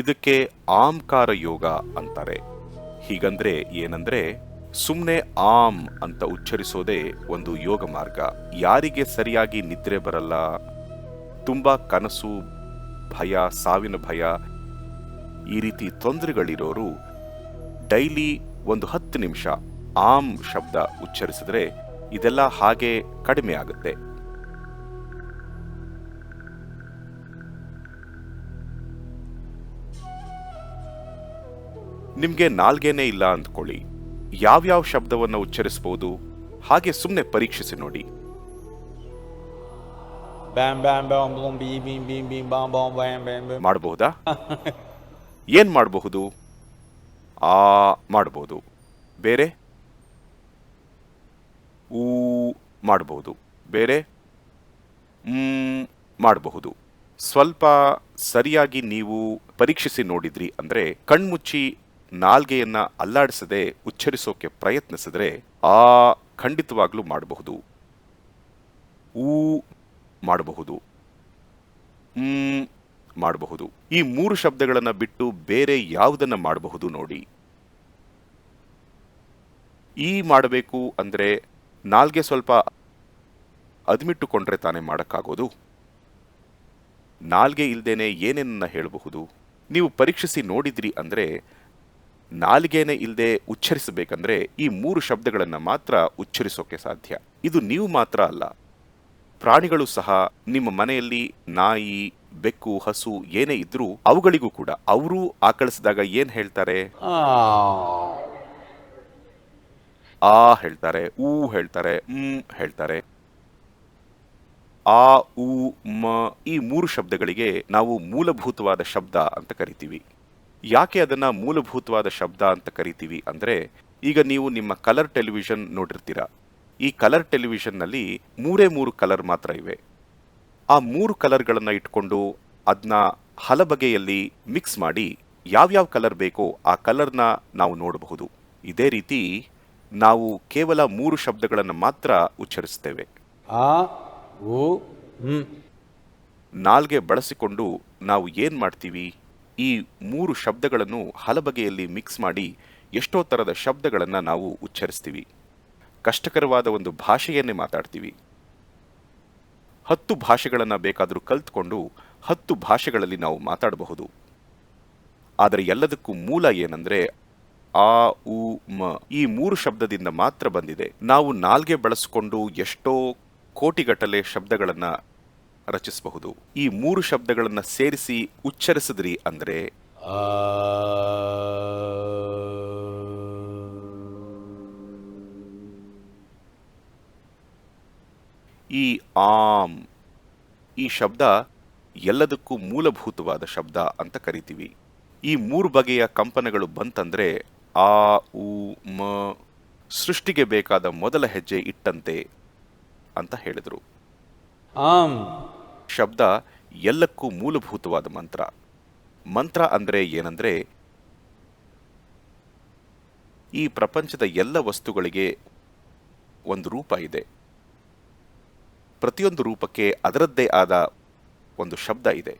ಇದಕ್ಕೆ ಆಂಕಾರ ಯೋಗ ಅಂತಾರೆ. ಹೀಗಂದ್ರೆ ಏನಂದ್ರೆ ಸುಮ್ಮನೆ ಆಮ್ ಅಂತ ಉಚ್ಚರಿಸೋದೇ ಒಂದು ಯೋಗ ಮಾರ್ಗ. ಯಾರಿಗೆ ಸರಿಯಾಗಿ ನಿದ್ರೆ ಬರಲ್ಲ, ತುಂಬಾ ಕನಸು, ಭಯ, ಸಾವಿನ ಭಯ, ಈ ರೀತಿ ತೊಂದರೆಗಳಿರೋರು ಡೈಲಿ ಒಂದು ಹತ್ತು ನಿಮಿಷ ಆಮ್ ಶಬ್ದ ಉಚ್ಚರಿಸಿದ್ರೆ ಇದೆಲ್ಲ ಹಾಗೆ ಕಡಿಮೆ ಆಗುತ್ತೆ. ನಿಮ್ಗೆ ನಾಲ್ಗೆನೇ ಇಲ್ಲ ಅಂದ್ಕೊಳ್ಳಿ. ಯಾವ್ಯಾವ ಶಬ್ದವನ್ನು ಉಚ್ಚರಿಸಬಹುದು ಹಾಗೆ ಸುಮ್ಮನೆ ಪರೀಕ್ಷಿಸಿ ನೋಡಿ. ಮಾಡಬಹುದಾ ಏನ್ ಮಾಡಬಹುದು? ಆ ಮಾಡಬಹುದು ಬೇರೆ? ಊ ಮಾಡಬಹುದು ಬೇರೆ? ಮಾಡಬಹುದು. ಸ್ವಲ್ಪ ಸರಿಯಾಗಿ ನೀವು ಪರೀಕ್ಷಿಸಿ ನೋಡಿದ್ರಿ ಅಂದ್ರೆ ಕಣ್ಮುಚ್ಚಿ ನಾಲ್ಗೆಯನ್ನ ಅಲ್ಲಾಡಿಸದೆ ಉಚ್ಚರಿಸೋಕೆ ಪ್ರಯತ್ನಿಸಿದ್ರೆ ಆ ಖಂಡಿತವಾಗ್ಲೂ ಮಾಡಬಹುದು. ಊ ಮಾಡಬಹುದು. ಮಾಡಬಹುದು. ಈ ಮೂರು ಶಬ್ದಗಳನ್ನು ಬಿಟ್ಟು ಬೇರೆ ಯಾವುದನ್ನ ಮಾಡಬಹುದು ನೋಡಿ. ಈ ಮಾಡಬೇಕು ಅಂದ್ರೆ ನಾಲ್ಗೆ ಸ್ವಲ್ಪ ಅದ್ಮಿಟ್ಟುಕೊಂಡ್ರೆ ತಾನೇ ಮಾಡೋಕ್ಕಾಗೋದು. ನಾಲ್ಗೆ ಇಲ್ದೇನೆ ಏನೇನನ್ನ ಹೇಳಬಹುದು? ನೀವು ಪರೀಕ್ಷಿಸಿ ನೋಡಿದ್ರಿ ಅಂದ್ರೆ ನಾಲ್ಗೆನೆ ಇಲ್ದೆ ಉಚ್ಚರಿಸಬೇಕಂದ್ರೆ ಈ ಮೂರು ಶಬ್ದಗಳನ್ನು ಮಾತ್ರ ಉಚ್ಚರಿಸೋಕೆ ಸಾಧ್ಯ. ಇದು ನೀವು ಮಾತ್ರ ಅಲ್ಲ. ಪ್ರಾಣಿಗಳು ಸಹ ನಿಮ್ಮ ಮನೆಯಲ್ಲಿ ನಾಯಿ ಬೆಕ್ಕು ಹಸು ಏನೇ ಇದ್ರೂ ಅವುಗಳಿಗೂ ಕೂಡ. ಅವರು ಆಕಳಿಸಿದಾಗ ಏನ್ ಹೇಳ್ತಾರೆ. ಆ. ಹೇಳ್ತಾರೆ ಊ ಹೇಳ್ತಾರೆ ಮ್ ಹೇಳ್ತಾರೆ. ಆ ಊ ಮ ಈ ಮೂರು ಶಬ್ದಗಳಿಗೆ ನಾವು ಮೂಲಭೂತವಾದ ಶಬ್ದ ಅಂತ ಕರಿತೀವಿ. ಯಾಕೆ ಅದನ್ನ ಮೂಲಭೂತವಾದ ಶಬ್ದ ಅಂತ ಕರಿತೀವಿ ಅಂದ್ರೆ ಈಗ ನೀವು ನಿಮ್ಮ ಕಲರ್ ಟೆಲಿವಿಷನ್ ನೋಡಿರ್ತೀರ. ಈ ಕಲರ್ ಟೆಲಿವಿಷನ್ನಲ್ಲಿ ಮೂರೇ ಮೂರು ಕಲರ್ ಮಾತ್ರ ಇವೆ. ಆ ಮೂರು ಕಲರ್ಗಳನ್ನ ಇಟ್ಕೊಂಡು ಅದನ್ನ ಹಲಬಗೆಯಲ್ಲಿ ಮಿಕ್ಸ್ ಮಾಡಿ ಯಾವ್ಯಾವ ಕಲರ್ ಬೇಕೋ ಆ ಕಲರ್ನ ನಾವು ನೋಡಬಹುದು. ಇದೇ ರೀತಿ ನಾವು ಕೇವಲ ಮೂರು ಶಬ್ದಗಳನ್ನು ಮಾತ್ರ ಉಚ್ಚರಿಸುತ್ತೇವೆ. ಆ. ನಾಲ್ಗೆ ಬಳಸಿಕೊಂಡು ನಾವು ಏನ್ ಮಾಡ್ತೀವಿ? ಈ ಮೂರು ಶಬ್ದಗಳನ್ನು ಹಲಬಗೆಯಲ್ಲಿ ಮಿಕ್ಸ್ ಮಾಡಿ ಎಷ್ಟೋ ಥರದ ಶಬ್ದಗಳನ್ನು ನಾವು ಉಚ್ಚರಿಸ್ತೀವಿ. ಕಷ್ಟಕರವಾದ ಒಂದು ಭಾಷೆಯನ್ನೇ ಮಾತಾಡ್ತೀವಿ. ಹತ್ತು ಭಾಷೆಗಳನ್ನು ಬೇಕಾದರೂ ಕಲ್ತ್ಕೊಂಡು ಹತ್ತು ಭಾಷೆಗಳಲ್ಲಿ ನಾವು ಮಾತಾಡಬಹುದು. ಆದರೆ ಎಲ್ಲದಕ್ಕೂ ಮೂಲ ಏನಂದರೆ ಆ, ಉ, ಮ ಈ ಮೂರು ಶಬ್ದದಿಂದ ಮಾತ್ರ ಬಂದಿದೆ. ನಾವು ನಾಲ್ಗೆ ಬಳಸಿಕೊಂಡು ಎಷ್ಟೋ ಕೋಟಿಗಟ್ಟಲೆ ಶಬ್ದಗಳನ್ನ ರಚಿಸಬಹುದು ಈ ಮೂರು ಶಬ್ದಗಳನ್ನು ಸೇರಿಸಿ ಉಚ್ಚರಿಸಿದ್ರಿ ಅಂದರೆ ಈ ಆಮ್, ಈ ಶಬ್ದ ಎಲ್ಲದಕ್ಕೂ ಮೂಲಭೂತವಾದ ಶಬ್ದ ಅಂತ ಕರಿತೀವಿ ಈ ಮೂರು ಬಗೆಯ ಕಂಪನಗಳು ಬಂತಂದ್ರೆ ಆ, ಉ, ಮ, ಸೃಷ್ಟಿಗೆ ಬೇಕಾದ ಮೊದಲ ಹೆಜ್ಜೆ ಇಟ್ಟಂತೆ ಅಂತ ಹೇಳಿದರು Am. ಶಬ್ದ ಎಲ್ಲಕ್ಕೂ ಮೂಲಭೂತವಾದ ಮಂತ್ರ. ಮಂತ್ರ ಅಂದ್ರೆ ಏನಂದ್ರೆ, ಈ ಪ್ರಪಂಚದ ಎಲ್ಲ ವಸ್ತುಗಳಿಗೆ ಒಂದು ರೂಪ ಇದೆ. ಪ್ರತಿಯೊಂದು ರೂಪಕ್ಕೆ ಅದರದ್ದೇ ಆದ ಒಂದು ಶಬ್ದ ಇದೆ.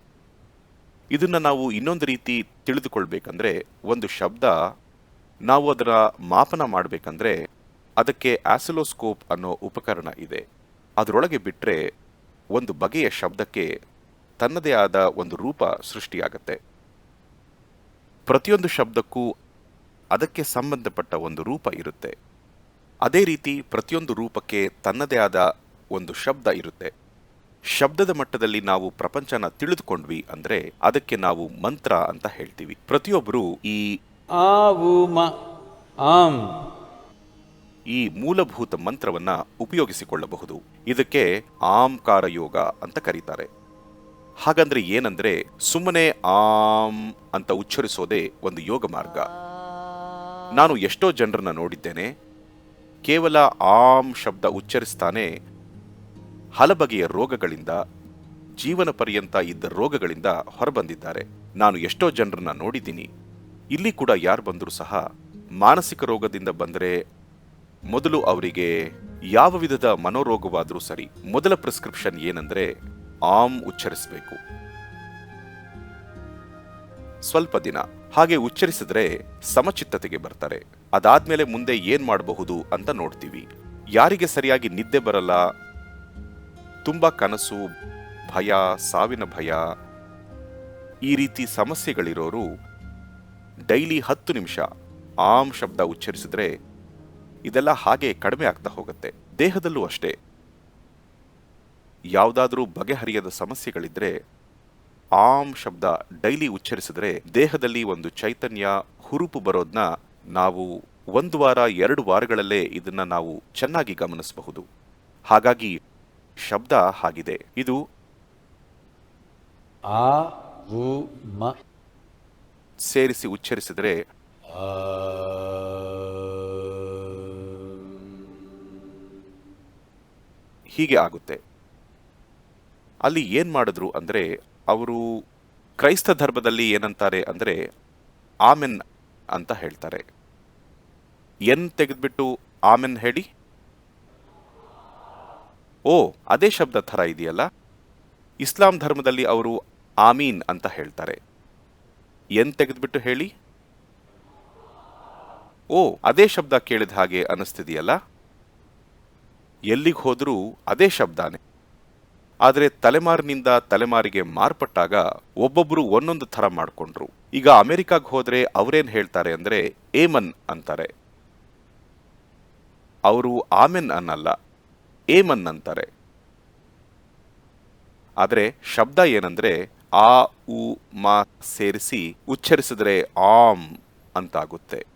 ಇದನ್ನು ನಾವು ಇನ್ನೊಂದು ರೀತಿ ತಿಳಿದುಕೊಳ್ಬೇಕಂದ್ರೆ, ಒಂದು ಶಬ್ದ ನಾವು ಅದರ ಮಾಪನ ಮಾಡಬೇಕಂದ್ರೆ, ಅದಕ್ಕೆ ಆಸಿಲೋಸ್ಕೋಪ್ ಅನ್ನೋ ಉಪಕರಣ ಇದೆ. ಅದರೊಳಗೆ ಬಿಟ್ರೆ ಒಂದು ಬಗೆಯ ಶಬ್ದಕ್ಕೆ ತನ್ನದೇ ಆದ ಒಂದು ರೂಪ ಸೃಷ್ಟಿಯಾಗತ್ತೆ. ಪ್ರತಿಯೊಂದು ಶಬ್ದಕ್ಕೂ ಅದಕ್ಕೆ ಸಂಬಂಧಪಟ್ಟ ಒಂದು ರೂಪ ಇರುತ್ತೆ. ಅದೇ ರೀತಿ ಪ್ರತಿಯೊಂದು ರೂಪಕ್ಕೆ ತನ್ನದೇ ಆದ ಒಂದು ಶಬ್ದ ಇರುತ್ತೆ. ಶಬ್ದದ ಮಟ್ಟದಲ್ಲಿ ನಾವು ಪ್ರಪಂಚನ ತಿಳಿದುಕೊಂಡ್ವಿ ಅಂದ್ರೆ ಅದಕ್ಕೆ ನಾವು ಮಂತ್ರ ಅಂತ ಹೇಳ್ತೀವಿ. ಪ್ರತಿಯೊಬ್ಬರು ಈ ಆ. ಈ ಮೂಲಭೂತ ಮಂತ್ರವನ್ನ ಉಪಯೋಗಿಸಿಕೊಳ್ಳಬಹುದು. ಇದಕ್ಕೆ ಆಂಕಾರ ಯೋಗ ಅಂತ ಕರೀತಾರೆ. ಹಾಗಂದ್ರೆ ಏನಂದ್ರೆ ಸುಮ್ಮನೆ ಆಂ ಅಂತ ಉಚ್ಚರಿಸೋದೇ ಒಂದು ಯೋಗ ಮಾರ್ಗ. ನಾನು ಎಷ್ಟೋ ಜನರನ್ನ ನೋಡಿದ್ದೇನೆ, ಕೇವಲ ಆಂ ಶಬ್ದ ಉಚ್ಚರಿಸ್ತಾನೆ, ಹಲಬಗೆಯ ರೋಗಗಳಿಂದ, ಜೀವನ ಪರ್ಯಂತ ಇದ್ದ ರೋಗಗಳಿಂದ ಹೊರಬಂದಿದ್ದಾರೆ. ನಾನು ಎಷ್ಟೋ ಜನರನ್ನ ನೋಡಿದ್ದೀನಿ. ಇಲ್ಲಿ ಕೂಡ ಯಾರು ಬಂದರೂ ಸಹ ಮಾನಸಿಕ ರೋಗದಿಂದ ಬಂದರೆ ಮೊದಲು ಅವರಿಗೆ ಯಾವ ವಿಧದ ಮನೋರೋಗವಾದರೂ ಸರಿ, ಮೊದಲ ಪ್ರಿಸ್ಕ್ರಿಪ್ಷನ್ ಏನಂದ್ರೆ ಆಮ್ ಉಚ್ಚರಿಸಬೇಕು. ಸ್ವಲ್ಪ ದಿನ. ಹಾಗೆ ಉಚ್ಚರಿಸಿದ್ರೆ ಸಮಚಿತ್ತತೆಗೆ ಬರ್ತಾರೆ. ಅದಾದ್ಮೇಲೆ ಮುಂದೆ ಏನ್ ಮಾಡಬಹುದು ಅಂತ ನೋಡ್ತೀವಿ. ಯಾರಿಗೆ ಸರಿಯಾಗಿ ನಿದ್ದೆ ಬರಲ್ಲ, ತುಂಬಾ ಕನಸು, ಭಯ, ಸಾವಿನ ಭಯ, ಈ ರೀತಿ ಸಮಸ್ಯೆಗಳಿರೋರು ಡೈಲಿ ಹತ್ತು ನಿಮಿಷ ಆಮ್ ಶಬ್ದ ಉಚ್ಚರಿಸಿದ್ರೆ ಇದೆಲ್ಲ ಹಾಗೆ ಕಡಿಮೆ ಆಗ್ತಾ ಹೋಗುತ್ತೆ. ದೇಹದಲ್ಲೂ ಅಷ್ಟೇ. ಯಾವುದಾದ್ರೂ ಬಗೆಹರಿಯದ ಸಮಸ್ಯೆಗಳಿದ್ರೆ ಆಮ್ ಶಬ್ದ ಡೈಲಿ ಉಚ್ಚರಿಸಿದ್ರೆ ದೇಹದಲ್ಲಿ ಒಂದು ಚೈತನ್ಯ ಹುರುಪು ಬರೋದ್ನ ನಾವು ಒಂದು ವಾರ ಎರಡು ವಾರಗಳಲ್ಲೇ ಇದನ್ನ ನಾವು ಚೆನ್ನಾಗಿ ಗಮನಿಸಬಹುದು. ಹಾಗಾಗಿ ಶಬ್ದ ಹಾಗಿದೆ. ಇದು ಆ ಮ ಸೇರಿಸಿ ಉಚ್ಚರಿಸಿದ್ರೆ ಹೀಗೆ ಆಗುತ್ತೆ. ಅಲ್ಲಿ ಏನು ಮಾಡಿದ್ರು ಅಂದರೆ, ಅವರು ಕ್ರೈಸ್ತ ಧರ್ಮದಲ್ಲಿ ಏನಂತಾರೆ ಅಂದರೆ, ಆಮೆನ್ ಅಂತ ಹೇಳ್ತಾರೆ. ಎನ್ ತೆಗೆದುಬಿಟ್ಟು ಆಮೆನ್ ಹೇಳಿ. ಓ, ಅದೇ ಶಬ್ದ ಥರ ಇದೆಯಲ್ಲ? ಇಸ್ಲಾಂ ಧರ್ಮದಲ್ಲಿ ಅವರು ಆಮೀನ್ ಅಂತ ಹೇಳ್ತಾರೆ. ಎನ್ ತೆಗೆದುಬಿಟ್ಟು ಹೇಳಿ. ಓ, ಅದೇ ಶಬ್ದ ಕೇಳಿದ ಹಾಗೆ ಅನಿಸ್ತಿದೆಯಲ್ಲ? ಎಲ್ಲಿಗೆ ಹೋದರೂ ಅದೇ ಶಬ್ದಾನೆ. ಆದರೆ ತಲೆಮಾರಿನಿಂದ ತಲೆಮಾರಿಗೆ ಮಾರ್ಪಟ್ಟಾಗ ಒಬ್ಬೊಬ್ಬರು ಒಂದೊಂದು ಥರ ಮಾಡಿಕೊಂಡ್ರು. ಈಗ ಅಮೆರಿಕಾಗ್ ಹೋದರೆ ಅವರೇನು ಹೇಳ್ತಾರೆ ಅಂದರೆ ಏಮನ್ ಅಂತಾರೆ. ಅವರು ಆಮೆನ್ ಅನ್ನಲ್ಲ, ಏಮನ್ ಅಂತಾರೆ. ಆದರೆ ಶಬ್ದ ಏನಂದ್ರೆ ಆ, ಉ, ಮಾ ಸೇರಿಸಿ ಉಚ್ಚರಿಸಿದ್ರೆ ಆಮ್ ಅಂತಾಗುತ್ತೆ.